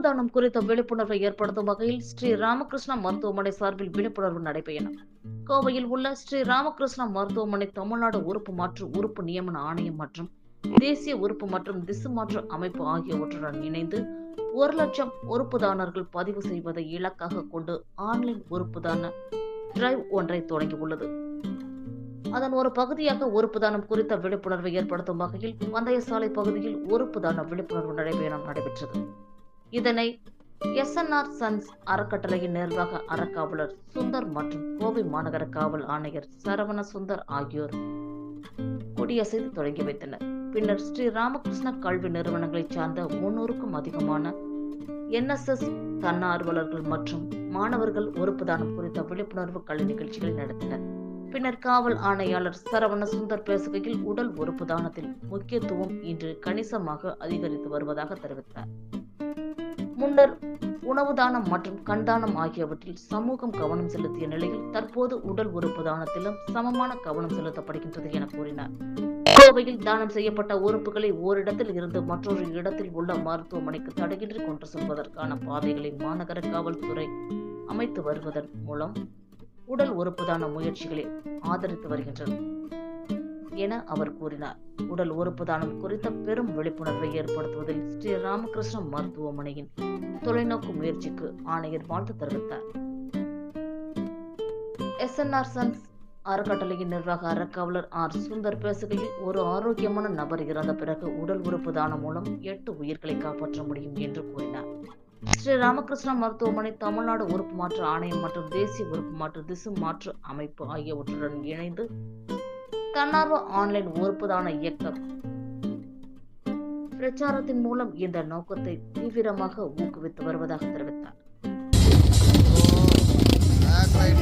உறுப்பு தானம் குறித்த விழிப்புணர்வை ஏற்படுத்தும் வகையில் ஸ்ரீ ராமகிருஷ்ணா மருத்துவமனை சார்பில் விழிப்புணர்வு நடைபெறும் கோவையில் உள்ள ஸ்ரீ ராமகிருஷ்ணா மருத்துவமனை தமிழ்நாடு உறுப்பு மாற்று உறுப்பு நியமன ஆணையம் மற்றும் தேசிய உறுப்பு மற்றும் திசு மாற்று அமைப்பு ஆகியவற்றுடன் இணைந்து ஒரு லட்சம் உறுப்பு தானர்கள் பதிவு செய்வதை இலக்காக கொண்டு ஆன்லைன் உறுப்பு தான டிரைவ் ஒன்றை தொடங்கியுள்ளது. அதன் ஒரு பகுதியாக உறுப்பு தானம் குறித்த விழிப்புணர்வை ஏற்படுத்தும் வகையில் பந்தயசாலை பகுதியில் உறுப்பு தான விழிப்புணர்வு நடைபெறும் நடைபெற்றது. இதனை எஸ்என்ஆர் சன்ஸ் அறக்கட்டளையின் நிர்வாக அறக்காவலர் சுந்தர் மற்றும் கோவை மாநகர காவல் ஆணையர் சரவண சுந்தர் ஆகியோர் கொடியசைத்து தொடங்கி வைத்தனர். பின்னர் ஸ்ரீ ராமகிருஷ்ண கல்வி நிறுவனங்களை சார்ந்த முன்னூறுக்கும் அதிகமான என்எஸ்எஸ் தன்னார்வலர்கள் மற்றும் மாணவர்கள் உறுப்பு தானம் குறித்த விழிப்புணர்வு கல்வி நிகழ்ச்சிகளை நடத்தினர். பின்னர் காவல் ஆணையாளர் சரவண சுந்தர் பேசுகையில் உடல் உறுப்பு தானத்தில் முக்கியத்துவம் இன்று கணிசமாக அதிகரித்து வருவதாக தெரிவித்தார். முன்னர் உணவு தானம் மற்றும் கண்தானம் ஆகியவற்றில் சமூகம் கவனம் செலுத்திய நிலையில் தற்போது உடல் உறுப்பு தானத்திலும் சமமான கவனம் செலுத்தப்படுகின்றது என கூறினார். கோவையில் தானம் செய்யப்பட்ட உறுப்புகளை ஓரிடத்தில் இருந்து மற்றொரு இடத்தில் உள்ள மருத்துவமனைக்கு தடையின்றி கொண்டு செல்வதற்கான பாதைகளை மாநகர காவல்துறை அமைத்து வருவதன் மூலம் உடல் உறுப்பு தான முயற்சிகளை ஆதரித்து வருகின்றனர் என அவர் கூறினார். உடல் உறுப்பு தானம் குறித்த பெரும் விழிப்புணர்வை ஏற்படுத்துவதில் ஸ்ரீ ராமகிருஷ்ண மருத்துவமனையின் தொலைநோக்கு முயற்சிக்கு ஆணையர் வாழ்த்து தெரிவித்தார். எஸ்என்ஆர் சன்ஸ் அறக்கட்டளையின் நிர்வாக அறக்காவலர் ஆர் சுந்தர் பேசுகையில் ஒரு ஆரோக்கியமான நபர் இறந்த பிறகு உடல் உறுப்பு தானம் மூலம் எட்டு உயிர்களை காப்பாற்ற முடியும் என்று கூறினார். ஸ்ரீ ராமகிருஷ்ணா மருத்துவமனை தமிழ்நாடு உறுப்பு மாற்று ஆணையம் மற்றும் தேசிய உறுப்பு மாற்று திசு மாற்று அமைப்பு ஆகியவற்றுடன் இணைந்து தன்னார்வ ஆன்லைன் உறுப்புதான இயக்கம். பிரச்சாரத்தின் மூலம் இந்த நோக்கத்தை தீவிரமாக ஊக்குவித்து வருவதாக தெரிவித்தார். பேக்